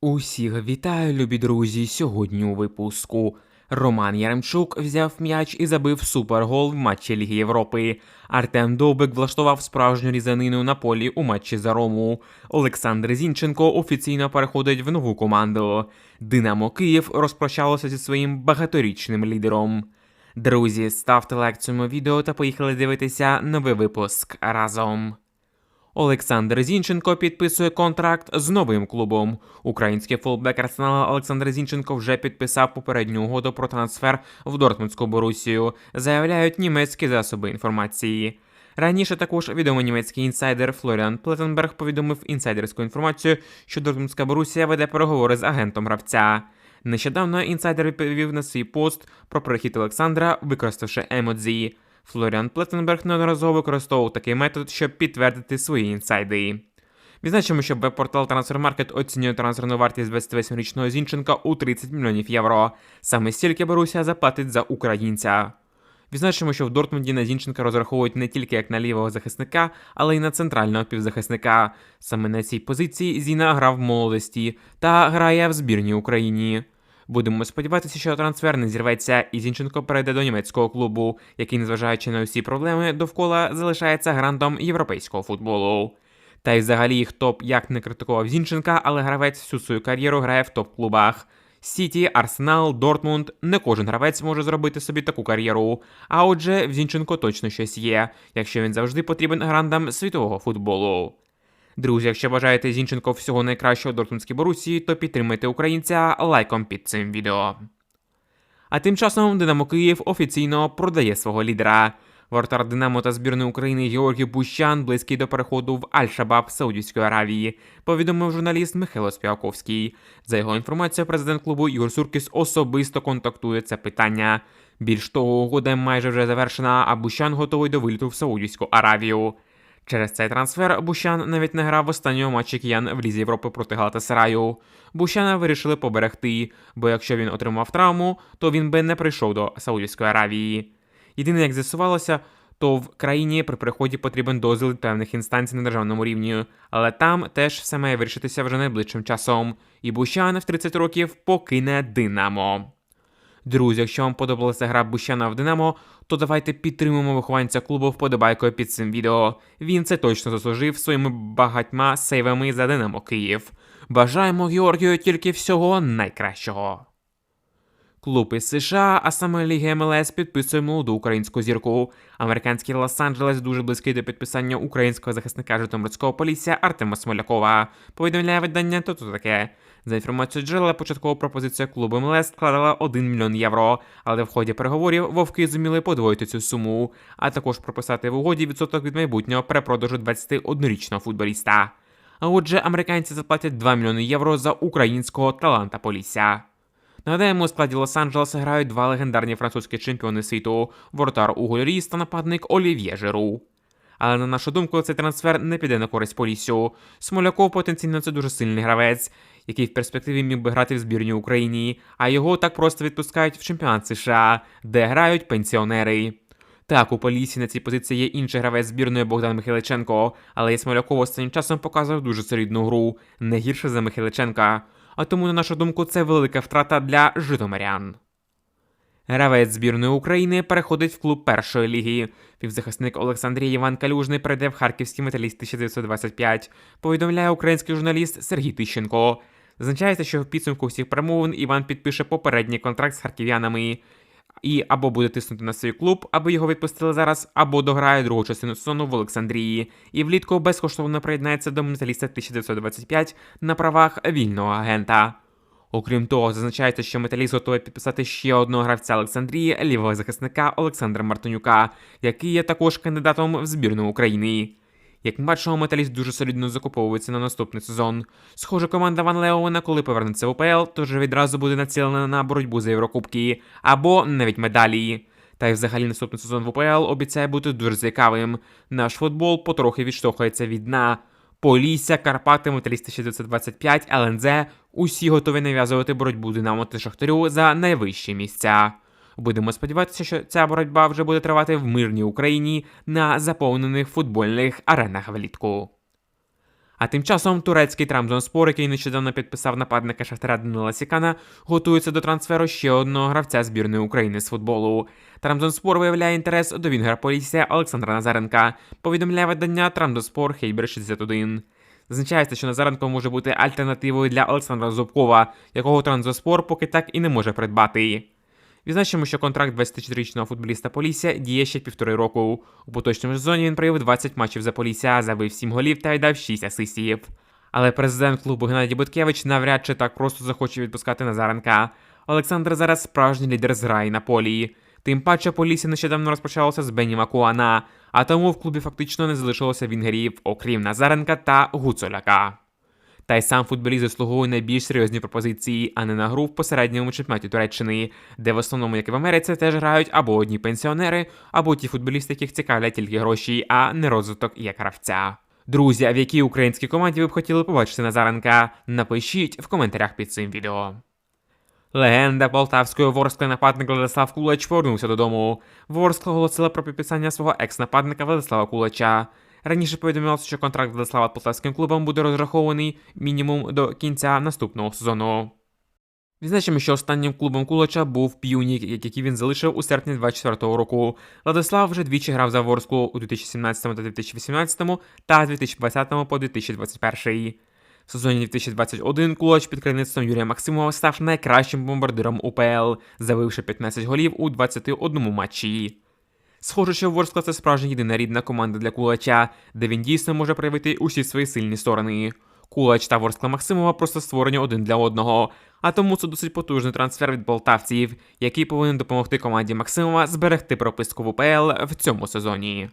Усіх вітаю, любі друзі. Сьогодні у випуску. Роман Яремчук взяв м'яч і забив супергол в матчі Ліги Європи. Артем Довбик влаштував справжню різанину на полі у матчі за Рому. Олександр Зінченко офіційно переходить в нову команду. Динамо Київ розпрощалося зі своїм багаторічним лідером. Друзі, ставте лайк цьому відео та поїхали дивитися новий випуск разом. Олександр Зінченко підписує контракт з новим клубом. Український фолбек Арсенала Олександр Зінченко вже підписав попередню угоду про трансфер в Дортмундську Борусію, заявляють німецькі засоби інформації. Раніше також відомий німецький інсайдер Флоріан Плетенберг повідомив інсайдерську інформацію, що Дортмундська Борусія веде переговори з агентом гравця. Нещодавно інсайдер відповів на свій пост про перехід Олександра, використавши емодзі. Флоріан Плетенберг неодноразово використовував такий метод, щоб підтвердити свої інсайди. Відзначимо, що веб-портал Transfermarkt оцінює трансферну вартість 28-річного Зінченка у 30 мільйонів євро. Саме стільки Борусія заплатить за українця. Відзначимо, що в Дортмунді на Зінченка розраховують не тільки як на лівого захисника, але й на центрального півзахисника. Саме на цій позиції Зіна грав в молодості та грає в збірній Україні. Будемо сподіватися, що трансфер не зірветься, і Зінченко перейде до німецького клубу, який, незважаючи на усі проблеми, довкола залишається грантом європейського футболу. Та й взагалі, хто б як не критикував Зінченка, але гравець всю свою кар'єру грає в топ-клубах. Сіті, Арсенал, Дортмунд. Не кожен гравець може зробити собі таку кар'єру. А отже, в Зінченко точно щось є, якщо він завжди потрібен грандам світового футболу. Друзі, якщо бажаєте Зінченко всього найкращого Дортмундській Борусі, то підтримайте українця лайком під цим відео. А тим часом Динамо Київ офіційно продає свого лідера. Вратар Динамо та збірної України Георгій Бущан близький до переходу в Аль-Шабаб Саудівської Аравії, повідомив журналіст Михайло Співаковський. За його інформацією, президент клубу Ігор Суркіс особисто контактує це питання. Більш того, угода майже вже завершена, а Бущан готовий до виліту в Саудівську Аравію. Через цей трансфер Бущан навіть не грав в останньому матчі киян в Лізі Європи проти Галатасараю. Бущана вирішили поберегти, бо якщо він отримав травму, то він би не прийшов до Саудівської Аравії. Єдине, як з'ясувалося, то в країні при приході потрібен дозвіл певних інстанцій на державному рівні, але там теж все має вирішитися вже найближчим часом. І Бущан в 30 років покине Динамо. Друзі, якщо вам подобалася гра Бущана в Динамо, то давайте підтримуємо вихованця клубу вподобайкою під цим відео. Він це точно заслужив своїми багатьма сейвами за Динамо Київ. Бажаємо Георгію тільки всього найкращого. Клуб із США, а саме Ліги МЛС, підписує молоду українську зірку. Американський Лос-Анджелес дуже близький до підписання українського захисника Житомирського полісся Артема Смолякова. Повідомляє видання то таке. За інформацією джерела, початкова пропозиція клубу МЛС складала 1 мільйон євро, але в ході переговорів вовки зуміли подвоїти цю суму, а також прописати в угоді відсоток від майбутнього перепродажу 21-річного футболіста. А отже, американці заплатять 2 мільйони євро за українського таланта Полісся. Нагадаємо, у складі Лос-Анджелеса грають два легендарні французькі чемпіони світу воротар Уго Льоріс та нападник Олів'є Жиру. Але на нашу думку, цей трансфер не піде на користь Поліссю. Смоляков потенційно це дуже сильний гравець, який в перспективі міг би грати в збірній Україні, а його так просто відпускають в чемпіонат США, де грають пенсіонери. Так, у Полісі на цій позиції є інший гравець збірної Богдан Михайличенко, але і Смоляков останнім часом показав дуже солідну гру, не гірше за Михайличенка. А тому, на нашу думку, це велика втрата для житомирян. Гравець збірної України переходить в клуб першої ліги. Півзахисник Олександрій Іван Калюжний перейде в харківський металіст 1925, повідомляє український журналіст Сергій Тищенко. Зазначається, що в підсумку всіх перемовин Іван підпише попередній контракт з харків'янами і або буде тиснути на свій клуб, аби його відпустили зараз, або дограє другу частину сезону в Олександрії, і влітку безкоштовно приєднається до металіста 1925 на правах вільного агента. Окрім того, зазначається, що металіст готовий підписати ще одного гравця Олександрії, лівого захисника Олександра Мартинюка, який є також кандидатом в збірну України. Як ми бачимо, металіст дуже солідно закуповується на наступний сезон. Схоже, команда Ван Леовена, коли повернеться в УПЛ, то вже відразу буде націлена на боротьбу за Єврокубки або навіть медалі. Та й взагалі наступний сезон в УПЛ обіцяє бути дуже цікавим. Наш футбол потрохи відштовхується від дна. Полісся, Карпати, Металісти 625, ЛНЗ усі готові нав'язувати боротьбу Динамо та Шахтарю за найвищі місця. Будемо сподіватися, що ця боротьба вже буде тривати в мирній Україні на заповнених футбольних аренах влітку. А тим часом турецький Трамзонспор, який нещодавно підписав нападника Шахтаря Данила Сікана, готується до трансферу ще одного гравця збірної України з футболу. Трамзонспор виявляє інтерес до Вінгера Полісся Олександра Назаренка. Повідомляє видання Трамзонспор Хейбер 61. Зазначається, що Назаренко може бути альтернативою для Олександра Зубкова, якого Транзоспор поки так і не може придбати. Відзначимо, що контракт 24-річного футболіста Полісся діє ще півтори року. У поточному сезоні він провів 20 матчів за Полісся, забив 7 голів та віддав 6 асистів. Але президент клубу Геннадій Буткевич навряд чи так просто захоче відпускати Назаренка. Олександр зараз справжній лідер зграї на полі. Тим паче Полісся нещодавно розпочалося з Бені Макуана, а тому в клубі фактично не залишилося вінгерів, окрім Назаренка та Гуцуляка. Та й сам футболіст заслуговує найбільш серйозні пропозиції, а не на гру в посередньому чемпіонаті Туреччини, де в основному, як і в Америці, теж грають або одні пенсіонери, або ті футболісти, яких цікавлять тільки гроші, а не розвиток як гравця. Друзі, а в якій українській команді ви б хотіли побачити Назаренка? Напишіть в коментарях під цим відео. Легенда полтавської ворскли нападник Владислав Кулач повернувся додому. Ворскла оголосила про підписання свого екс-нападника Владислава Кулача. Раніше повідомлялося, що контракт Владислава полтавським клубом буде розрахований мінімум до кінця наступного сезону. Відзначимо, що останнім клубом Кулача був П'юнік, який він залишив у серпні 24-го року. Владислав вже двічі грав за Ворсклу у 2017 та 2018 та 2020 по 2021. В сезоні 2021 Кулач під керівництвом Юрія Максимова став найкращим бомбардиром УПЛ, забивши 15 голів у 21 матчі. Схоже, що Ворскла це справжня єдина рідна команда для Кулача, де він дійсно може проявити усі свої сильні сторони. Кулач та Ворскла Максимова просто створені один для одного, а тому це досить потужний трансфер від полтавців, який повинен допомогти команді Максимова зберегти прописку в УПЛ в цьому сезоні.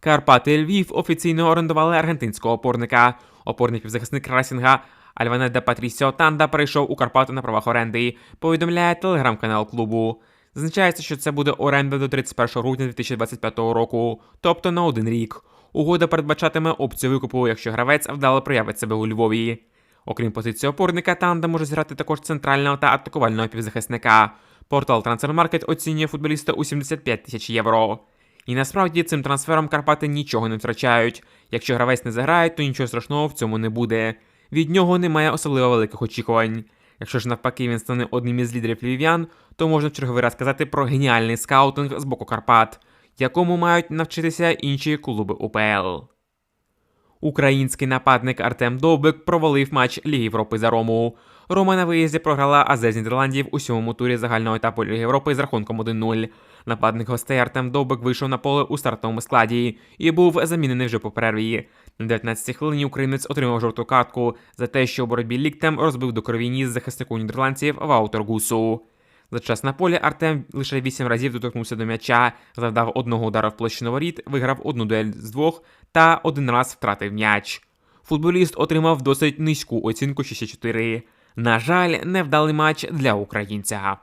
Карпати Львів офіційно орендували аргентинського опорника. Опорник півзахисник Расінга Альванеда Патрісіо Танда перейшов у Карпати на правах оренди, повідомляє телеграм-канал клубу. Зазначається, що це буде оренда до 31 грудня 2025 року, тобто на один рік. Угода передбачатиме опцію викупу, якщо гравець вдало проявить себе у Львові. Окрім позиції опорника, Танда може зіграти також центрального та атакувального півзахисника. Портал Transfermarkt оцінює футболіста у 75 тисяч євро. І насправді цим трансфером Карпати нічого не втрачають. Якщо гравець не заграє, то нічого страшного в цьому не буде. Від нього немає особливо великих очікувань. Якщо ж навпаки він стане одним із лідерів львів'ян, то можна в черговий раз сказати про геніальний скаутинг з боку Карпат, якому мають навчитися інші клуби УПЛ. Український нападник Артем Довбик провалив матч Ліги Європи за Рому. Рома на виїзді програла АЗ з Нідерландів у сьомому турі загального етапу Ліги Європи з рахунком 1-0. Нападник гостей Артем Довбик вийшов на поле у стартовому складі і був замінений вже по перерві. На 19-й хвилині українець отримав жовту картку за те, що у боротьбі ліктем розбив до крові ніс захиснику нідерландців Ваутер Гусу. За час на полі Артем лише 8 разів доторкнувся до м'яча, завдав одного удара в площину воріт, виграв одну дуель з двох та один раз втратив м'яч. Футболіст отримав досить низьку оцінку 64. На жаль, невдалий матч для українця.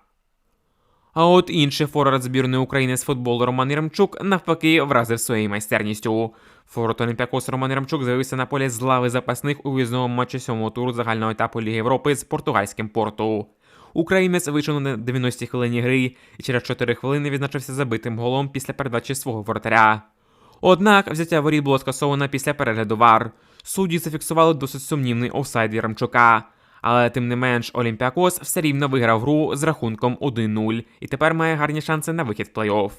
А от інший форвард збірної України з футболу Роман Яремчук навпаки вразив своєю майстерністю. Форвард Олімпіакос Роман Яремчук з'явився на полі з лави запасних у виїзному матчі сьомого туру загального етапу Ліги Європи з португальським порту. Українець вийшов на 90-й хвилині гри і через 4 хвилини відзначився забитим голом після передачі свого воротаря. Однак взяття воріт було скасовано після перегляду вар. Судді зафіксували досить сумнівний офсайд Яремчука. Але тим не менш Олімпіакос все рівно виграв гру з рахунком 1-0 і тепер має гарні шанси на вихід в плей-офф.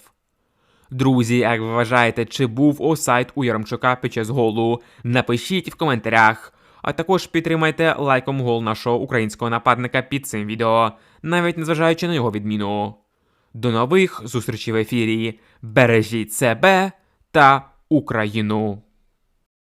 Друзі, як ви вважаєте, чи був офсайд у Яремчука під час голу? Напишіть в коментарях. А також підтримайте лайком гол нашого українського нападника під цим відео, навіть незважаючи на його відміну. До нових зустрічей в ефірі. Бережіть себе та Україну!